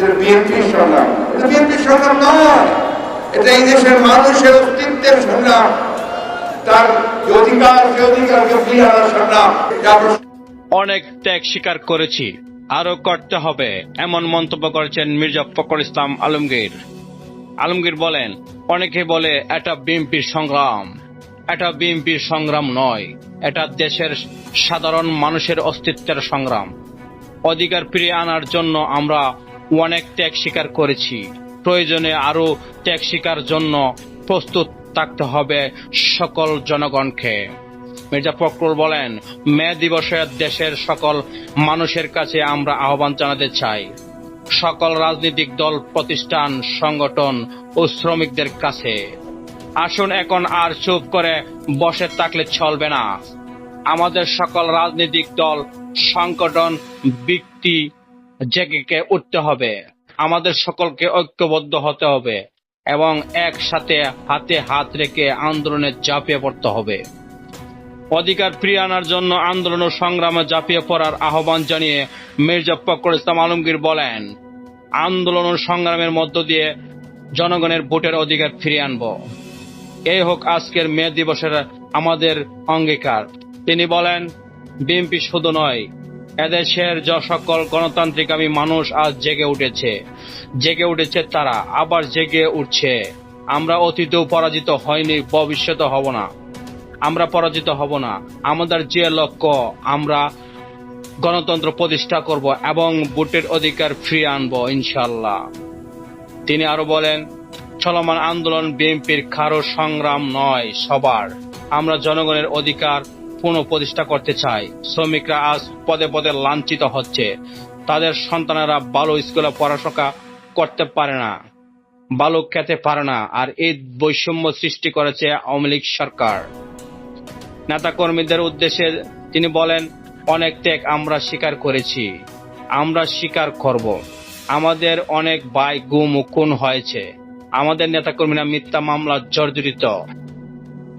এটা বিএনপির সংগ্রাম এটা বিএনপির সংগ্রাম নয়। এটা এই দেশের মানুষের অস্তিত্বের সংগ্রাম। তার অধিকার সে অধিকারকে আনার সংগ্রাম। অনেক ত্যাগ স্বীকার করেছি। আরও করতে হবে, এমন মন্তব্য করেছেন মির্জা ফখর ইসলাম আলমগীর। আলমগীর বলেন, অনেকে বলে, এটা বিএনপির সংগ্রাম। এটা বিএনপির সংগ্রাম নয়। এটা দেশের সাধারণ মানুষের অস্তিত্বের সংগ্রাম। অধিকার ফিরিয়ে আনার জন্য আমরা অনেক ত্যাগ স্বীকার করেছি। প্রয়োজনে আরও ত্যাগ স্বীকার জন্য প্রস্তুত থাকতে হবে সকল জনগণকে। মির্জা ফখরুল বলেন, মে দিবসে দেশের সকল মানুষের কাছে আমরা আহ্বান জানাতে চাই। সকল রাজনৈতিক দল, প্রতিষ্ঠান, সংগঠন ও শ্রমিকদের কাছে। আসুন এখন আর চুপ করে বসে থাকলে চলবে না। আমাদের সকল রাজনৈতিক দল, সংগঠন, ব্যক্তি জেগে উঠতে হবে। আমাদের সকলকে ঐক্যবদ্ধ হতে হবে এবং একসাথে হাতে হাত রেখে আন্দোলনে ঝাঁপিয়ে পড়তে হবে। অধিকার ফিরিয়ে আনার জন্য আন্দোলন ও সংগ্রামে ঝাঁপিয়ে পড়ার আহ্বান জানিয়ে মির্জা ফখরুল ইসলাম আলমগীর বলেন, আন্দোলন ও সংগ্রামের মধ্য দিয়ে জনগণের ভোটের অধিকার ফিরিয়ে আনব। এই হোক আজকের মে দিবসের আমাদের অঙ্গীকার। তিনি বলেন, বিএনপি শুধু নয় এদেশের যে সকল গণতান্ত্রিকামী মানুষ আজ জেগে উঠেছে। জেগে উঠেছে তারা, আবার জেগে উঠছে। আমরা অতীতেও পরাজিত হয়নি, ভবিষ্যতে হব না। আমরা পরাজিত হব না। আমাদের যে লক্ষ্য, আমরা গণতন্ত্র প্রতিষ্ঠা করব এবং ভোটের অধিকার ফিরিয়ে আনব ইনশাল্লাহ তিনি আরও বলেন, চলমান আন্দোলন বিএনপির কারও সংগ্রাম নয়, সবার। আমরা জনগণের অধিকার পুনঃপ্রতিষ্ঠা করতে চায়। শ্রমিকরা আজ পদে পদে লাঞ্ছিত হচ্ছে। তাদের সন্তানেরা ভালো স্কুলে পড়াশোনা করতে পারে না ভালো খেতে পারে না, আর এই বৈষম্য সৃষ্টি করেছে আওয়ামী লীগ সরকার। নেতা কর্মীদের উদ্দেশ্যে তিনি বলেন, অনেক ত্যাগ আমরা স্বীকার করেছি। আমরা স্বীকার করব। আমাদের অনেক ভাই গুম ও খুন হয়েছে। আমাদের নেতাকর্মীরা মিথ্যা মামলা জর্জরিত।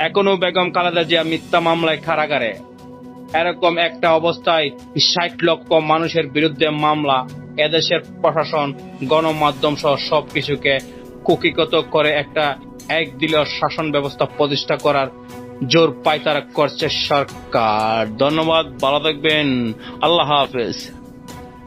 এখনও বেগম খালেদা জিয়া মিথ্যা মামলায় কারাগারে। এরকম একটা অবস্থায় ষাট লক্ষ মানুষের বিরুদ্ধে মামলা, এদেশের প্রশাসন, গণমাধ্যম সহ সবকিছুকে কুকিগত করে একটা একদিলীয় শাসন ব্যবস্থা প্রতিষ্ঠা করার জোর পায়তারা করছে সরকার। ধন্যবাদ, ভালো থাকবেন। আল্লাহ হাফেজ।